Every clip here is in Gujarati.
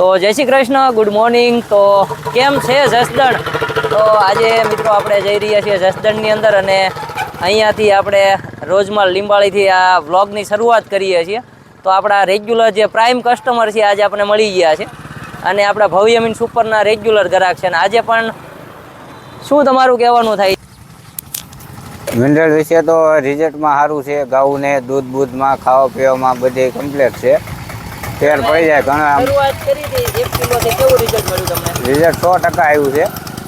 તો જય શ્રી કૃષ્ણ ગુડ મોર્નિંગ તો કેમ છે જસદણ? તો આજે મિત્રો આપણે જઈ રહ્યા છીએ જસદણની અંદર અને અહીંયાથી આપણે રોજમાં લીંબાળીથી આ વ્લોગની શરૂઆત કરીએ છીએ. તો આપણા રેગ્યુલર જે પ્રાઇમ કસ્ટમર છે આજે આપણે મળી ગયા છે. અને આપણા ભવ્ય મીન સુપરના રેગ્યુલર ગ્રાહક છે. અને આજે પણ શું તમારું કહેવાનું થાય? મિનરલ વિશે તો રિઝલ્ટમાં સારું છે. ઘઉંને દૂધ બૂધમાં ખાવા પીવામાં બધી કમ્પ્લેટ છે. ફેર પડી જાય ઘણા શરૂઆત કરી હતી એક કિલોથી કેવું રિઝલ્ટ મળ્યું તમને? રિઝલ્ટ સો ટકા આવ્યું છે.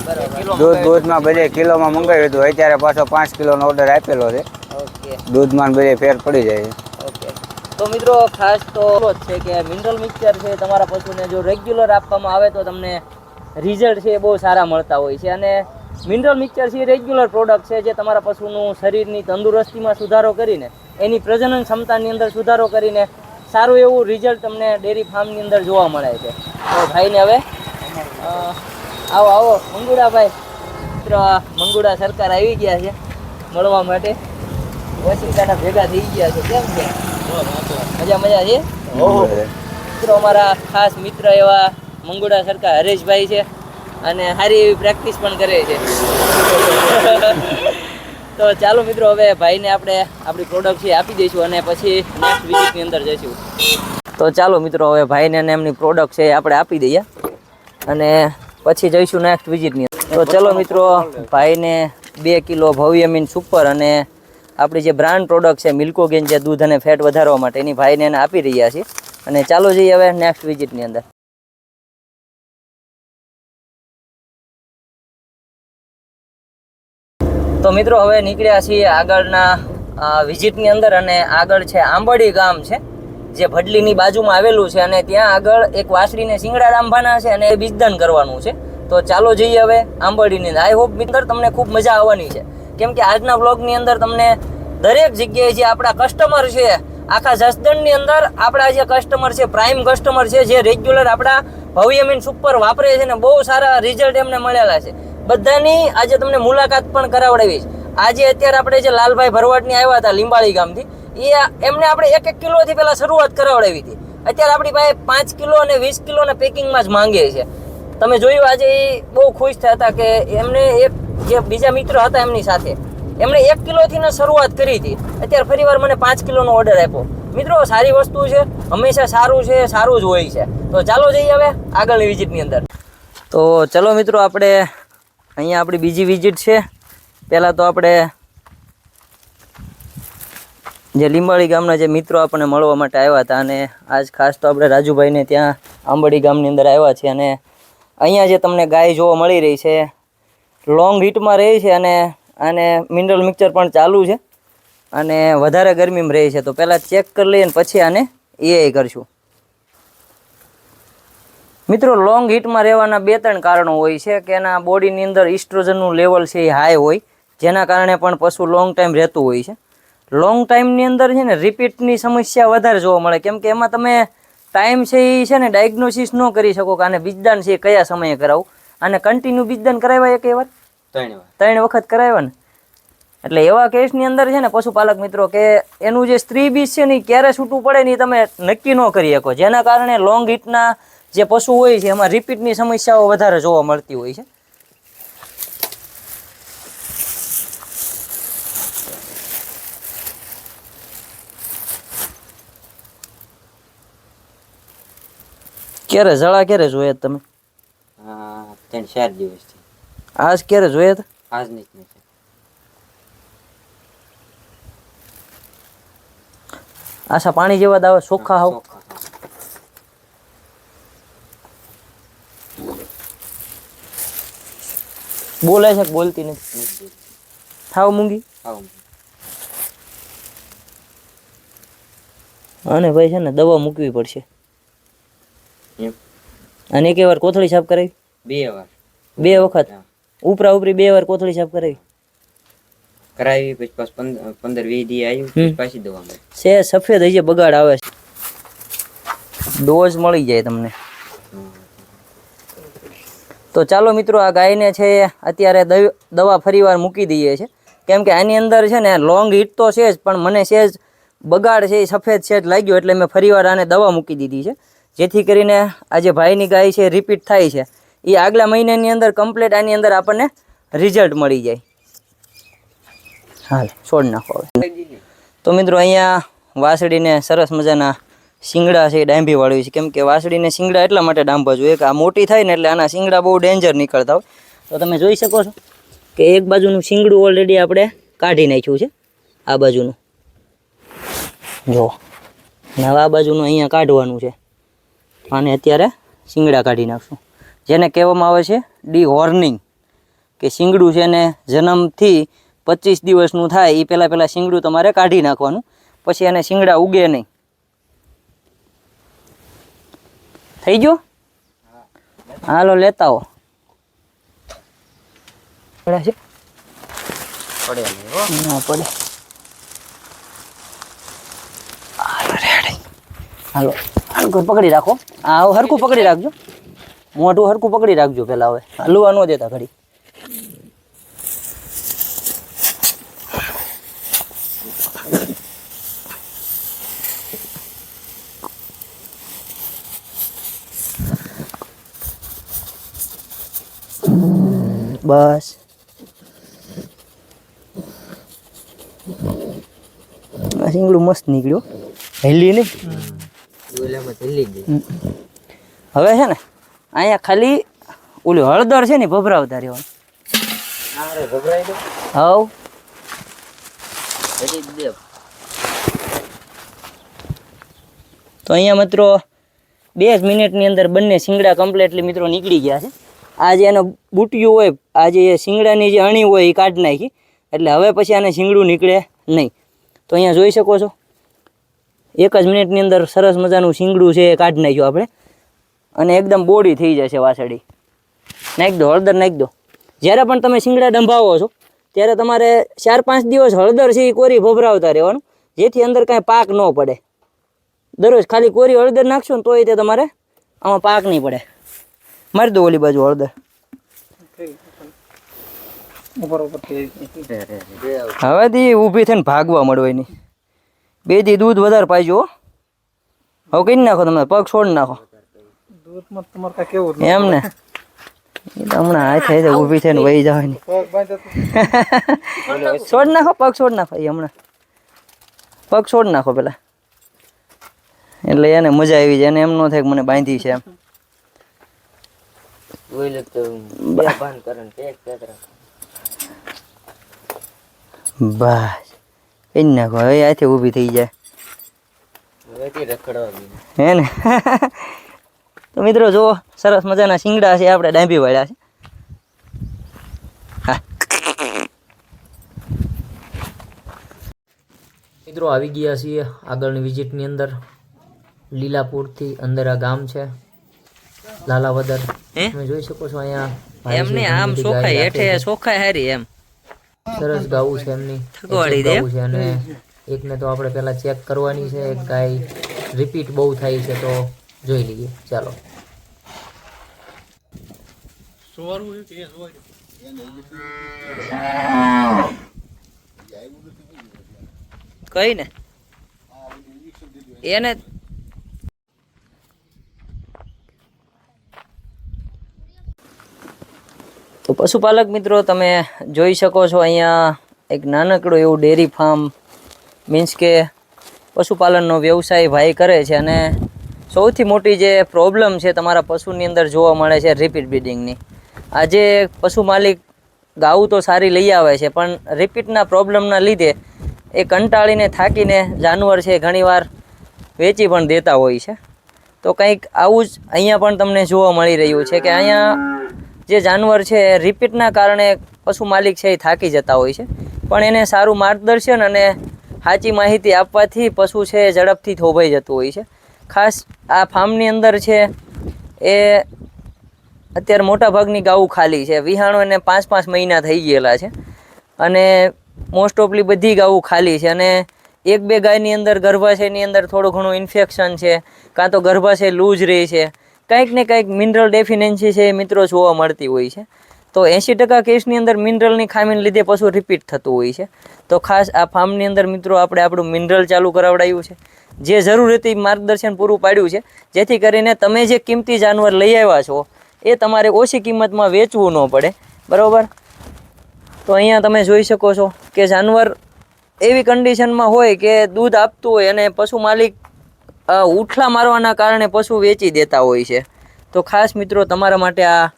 બરાબર. દૂધ દૂધમાં બધે કિલોમાં મંગાવ્યું હતું. અત્યારે પાછો પાંચ કિલોનો ઓર્ડર આપેલો છે. ઓકે. દૂધમાં બધે ફેર પડી જાય છે. તો મિત્રો ખાસ તો છે કે મિનરલ મિક્સર છે તમારા પશુને જો રેગ્યુલર આપવામાં આવે તો તમને રિઝલ્ટ છે એ બહુ સારા મળતા હોય છે. અને મિનરલ મિક્સર છે એ રેગ્યુલર પ્રોડક્ટ છે જે તમારા પશુનું શરીરની તંદુરસ્તીમાં સુધારો કરીને એની પ્રજનન ક્ષમતાની અંદર સુધારો કરીને સારું એવું રિઝલ્ટ તમને ડેરી ફાર્મની અંદર જોવા મળે છે. તો ભાઈને હવે આવો આવો મંગુડાભાઈ. મિત્રો મંગુડા સરકાર આવી ગયા છે મળવા માટે. વસિકાના ભેગા થઈ ગયા છે. કેમ છે? મજા મજા છે? મિત્રો અમારા ખાસ મિત્ર એવા મંગુડા સરકાર હરેશભાઈ છે અને સારી એવી પ્રેક્ટિસ પણ કરે છે. તો ચાલો મિત્રો, હવે ભાઈને આપણે આપણી પ્રોડક્ટ છે આપી દઈશું અને પછી નેક્સ્ટ વિઝિટની અંદર જઈશું. તો ચાલો મિત્રો, હવે ભાઈને અને એમની પ્રોડક્ટ છે આપણે આપી દઈએ અને પછી જઈશું નેક્સ્ટ વિઝિટની તો ચલો મિત્રો, ભાઈને બે કિલો ભવ્ય મીન સુપર અને આપણી જે બ્રાન્ડ પ્રોડક્ટ છે મિલ્કોગેન જે દૂધ અને ફેટ વધારવા માટે એની ભાઈને એને આપી રહ્યા છીએ. અને ચાલો જઈએ હવે નેક્સ્ટ વિઝિટની અંદર. તો મિત્રો હવે નીકળ્યા છીએ આગળના વિઝિટની અંદર અને આગળ છે આંબડી ગામ છે, જે ભડલીની બાજુમાં આવેલું છે અને ત્યાં આગળ એક વાસળીને શિંગડા રાંભાના છે અને એ બીજદાન કરવાનું છે. તો ચાલો જઈએ હવે આંબડીની આઈ હોપ મિત્ર તમને ખૂબ મજા આવવાની છે. કેમ કે આજના બ્લોગની અંદર તમને દરેક જગ્યાએ જે આપણા કસ્ટમર છે, આખા જસદણની અંદર આપણા જે કસ્ટમર છે પ્રાઇમ કસ્ટમર છે, જે રેગ્યુલર આપણા ભવ્યમીન સુપર વાપરે છે ને બહુ સારા રિઝલ્ટ એમને મળેલા છે. બધાની આજે તમને મુલાકાત પણ કરાવડાવીશ આજે અત્યારે આપણે જે લાલભાઈ ભરવાડની આવ્યા હતા લીંબાળી ગામથી, એ એમને આપણે એક એક કિલોથી પહેલાં શરૂઆત કરાવડાવી હતી. અત્યારે આપણી પાસે પાંચ કિલો અને વીસ કિલોના પેકિંગમાં જ માંગે છે. તમે જોયું આજે એ બહુ ખુશ થયા હતા કે એમને એક જે બીજા મિત્ર હતા એમની સાથે, એમણે એક કિલોથીને શરૂઆત કરી હતી. અત્યારે ફરીવાર મને પાંચ કિલોનો ઓર્ડર આપ્યો. મિત્રો, સારી વસ્તુ છે, હંમેશા સારું છે, સારું જ હોય છે. તો ચાલો જઈએ હવે આગળની વિઝિટની અંદર. તો ચલો મિત્રો, આપણે અહીંયા આપણી બીજી વિઝિટ છે. પહેલાં તો આપણે જે લીંબાળી ગામના જે મિત્રો આપણને મળવા માટે આવ્યા હતા અને આજ ખાસ તો આપણે રાજુભાઈને ત્યાં આંબડી ગામની અંદર આવ્યા છીએ અને અહીંયા જે તમને ગાય જોવા મળી રહી છે લોંગ હીટમાં રહી છે અને અને મિનરલ મિક્સર પણ ચાલુ છે અને વધારે ગરમીમાં રહે છે. તો પહેલાં ચેક કરી લઈએ ને પછી આને એ કરશું. મિત્રો લોંગ હીટમાં રહેવાના બે ત્રણ કારણો હોય છે કે એના બોડીની અંદર ઇસ્ટ્રોજનનું લેવલ છે એ હાઈ હોય જેના કારણે પણ પશુ લોંગ ટાઈમ રહેતું હોય છે. લોંગ ટાઈમની અંદર છે ને રિપીટની સમસ્યા વધારે જોવા મળે કેમ કે એમાં તમે ટાઈમ છે એ છે ને ડાયગ્નોસિસ ન કરી શકો કે આને બીજદાન છે એ કયા સમયે કરાવું. અને કન્ટિન્યુ બીજદાન કરાવ્યા એક વાર. ત્રણ ત્રણ વખત કરાવ્યા ને? એટલે એવા કેસની અંદર છે ને પશુપાલક મિત્રો કે એનું જે સ્ત્રી બીજ છે ને ક્યારે છૂટવું પડે ને તમે નક્કી ન કરી શકો. જેના કારણે લોંગ હીટના જે પશુ હોય છે એમાં રિપીટની સમસ્યાઓ વધારે જોવા મળતી હોય છે. ક્યારે જળા ક્યારે જોયા તમે? હા ત્રણ ચાર દિવસ છે આજ ક્યારે જોયા હતા? આજની જ નથી. આશા પાણી જેવા દાવા ચોખ્ખા હાવ બોલે છે બોલતી નથી. થાવ મૂંગી. અને ભાઈ છે ને દવા મૂકવી પડશે. અને એક વાર કોથળી સાફ કરાવી. બે વાર. બે વખત? ઉપરા ઉપરી બે વાર કોથળી સાફ કરાવી. કરાવી પછી પાછ પંદર વીસ દી આવ્યું પાછી દવા છે સફેદ હજી બગાડ આવે છે. ડોઝ મળી જાય તમને. તો ચાલો મિત્રો આ ગાયને છે અત્યારે દવ- ફરીવાર મૂકી દઈએ છે. કેમ કે આની અંદર છે ને લોંગ હીટ તો છે જ પણ મને છે જ બગાડ છે એ સફેદ છે જ લાગ્યો એટલે મેં ફરીવાર આને દવા મૂકી દીધી છે. જેથી કરીને આ જે ભાઈની ગાય છે રિપીટ થાય છે. એ આગલા મહિનાની અંદર કમ્પ્લીટ આની અંદર આપણને રિઝલ્ટ મળી જાય. હાલ. છોડ નાખો હવે. તો મિત્રો અહીંયા વાસળીને સરસ મજાના શિંગડા છે એ ડાંભી વાળવી છે. કેમ કે વાસળીને શિંગડા એટલા માટે ડાંભવા જોઈએ કે આ મોટી થાય ને એટલે આના શિંગડા બહુ ડેન્જર નીકળતા હોય. તો તમે જોઈ શકો છો કે એક બાજુનું શિંગડું ઓલરેડી આપણે કાઢી નાખ્યું છે, આ બાજુનું. જો નવા બાજુનું અહીંયા કાઢવાનું છે. અને અત્યારે શિંગડા કાઢી નાખશું. જેને કહેવામાં આવે છે ડી હોર્નિંગ કે શિંગડું છે ને જન્મથી પચીસ દિવસનું થાય એ પહેલાં પહેલાં શિંગડું તમારે કાઢી નાખવાનું. પછી એને શિંગડા ઉગે નહીં. થઈ ગયો? હાલો લેતા આવો. પડ્યા છે? ના પડે. હાલો હરકું પકડી રાખો. આ હરકું પકડી રાખજો. મોઢું હરકું પકડી રાખજો પેલા હવે. હલવા ન દેતા ઘડી. બસ. આ શીંગડું મસ્ત નીકળ્યું. હેલી નહીં? હવે છે ને અહીંયા ખાલી ઓલું હળદર છે ને ભભરાવતા રહેવાનું હવ. તો અહીંયા મિત્રો બે જ મિનિટની અંદર બંને શિંગડા કમ્પ્લેટલી મિત્રો નીકળી ગયા છે. આ જે એનો બુટિયું હોય આ જે શિંગડાની જે અણી હોય એ કાઢી નાખી, એટલે હવે પછી આને શિંગડું નીકળે નહીં. તો અહીંયા જોઈ શકો છો. એક જ મિનિટની અંદર સરસ મજાનું શિંગડું છે એ કાઢી નાખ્યું આપણે. અને એકદમ બોડી થઈ જશે વાસળી. નાખી દો, હળદર નાખી દો. જ્યારે પણ તમે શિંગડા ડંભાવો છો, ત્યારે તમારે ચાર પાંચ દિવસ હળદર છે એ કોરી ભભરાવતા રહેવાનું, જેથી અંદર કાંઈ પાક ન પડે. દરરોજ ખાલી કોરી હળદર નાખશો ને તોય તે તમારે આમાં પાક નહીં પડે. મારી દો ઓલી બાજુ હળદર હવે દી ઊભી થઈને ભાગવા મળવાની. બે દી દૂધ વધારે પાઈજો હો. હવે કઈ નાખો તમે? પગ છોડી નાખો. એમ ને? હમણાં હાથે હાથે ઊભી થઈને વહી જવાની. છોડ નાખો, પગ છોડ નાખો. હમણાં. પગ છોડ નાખો પેલા. એટલે એને મજા આવી જાય એને એમ ન થાય મને બાંધી છે એમ. બસ. એ નાખો હવે આથી ઊભી થઈ જાય. હે ને? તો મિત્રો જુઓ સરસ મજાના શિંગડા છે આપણે ડાંભી વાળ્યા છે. મિત્રો આવી ગયા છીએ આગળની વિઝિટની અંદર. લીલાપુરથી અંદર આ ગામ છે. લાલાવદર. હે? જોઈ શકો છો અહીંયા ભાઈ એમ છે, આમ ગાય હેઠે સોખાય. હારી એમ સરસ ગાવું છે એમની થકવાડી દે. છે અને એકને તો આપણે પહેલા ચેક કરવાની છે એક ગાય રિપીટ બહુ થાય છે તો જોઈ લઈએ ચાલો કઈ ને એને તો પશુપાલક મિત્રો, તમે જોઈ શકો છો અહીંયા એક નાનકડું એવું ડેરી ફાર્મ, મીન્સ કે પશુપાલનનો વ્યવસાય ભાઈ કરે છે અને સૌથી મોટી જે પ્રોબ્લેમ છે તમારા પશુની અંદર જોવા મળે છે રિપીટ બ્રીડિંગની. આજે પશુ માલિક ગાવું તો સારી લઈ આવે છે, પણ રિપીટના પ્રોબ્લેમના લીધે એ કંટાળીને થાકીને જાનવર છે ઘણીવાર વેચી પણ દેતા હોય છે. તો કંઈક આવું જ અહીંયા પણ તમને જોવા મળી રહ્યું છે કે અહીંયા જે જાનવર છે એ રિપીટના કારણે પશુ માલિક છે એ થાકી જતા હોય છે. પણ એને સારું માર્ગદર્શન અને સાચી માહિતી આપવાથી પશુ છે એ ઝડપથી થોભાઈ જતું હોય છે. ખાસ આ ફાર્મની અંદર છે એ અત્યારે મોટાભાગની ગાઉ ખાલી છે. વિહાણો એને પાંચ પાંચ મહિના થઈ ગયેલા છે. અને મોસ્ટ ઓફલી બધી ગાઉ ખાલી છે. અને એક બે ગાયની અંદર ગર્ભાશયની અંદર થોડું ઘણું ઇન્ફેક્શન છે, કાં તો ગર્ભાશય લૂઝ રહે છે કંઈક ને કંઈક મિનરલ ડેફિનેન્સી છે એ મિત્રો જોવા મળતી હોય છે. તો એંશી ટકા કેસની અંદર મિનરલની ખામીને લીધે પશુ રિપીટ થતું હોય છે. તો ખાસ આ ફાર્મની અંદર મિત્રો આપણે આપણું મિનરલ ચાલુ કરાવડાયું છે. જે જરૂર માર્ગદર્શન પૂરું પાડ્યું છે. જેથી કરીને તમે જે કિંમતી જાનવર લઈ આવ્યા છો, એ તમારે ઓછી કિંમતમાં વેચવું ન પડે. બરાબર? તો અહીંયા તમે જોઈ શકો છો કે જાનવર એવી કન્ડિશનમાં હોય કે દૂધ આપતું હોય અને પશુ માલિક ઉઠલા મારવાના કારણે પશુ વેચી દેતા હોય છે. તો ખાસ મિત્રો, તમારા માટે આ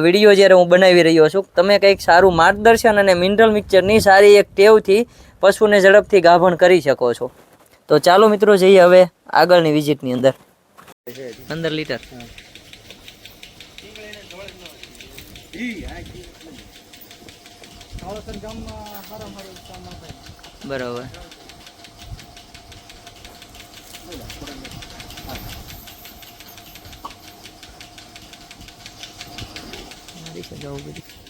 વીડિયો જ્યારે હું બનાવી રહ્યો છું, તમે કંઈક સારું માર્ગદર્શન અને મિનરલ મિક્સરની સારી એક ટેવથી પશુને ઝડપથી ગાભણ કરી શકો છો. તો ચાલો મિત્રો, જઈએ હવે આગળની વિઝિટની અંદર. પંદર લીટર. બરાબર. મારી છે જવું બધું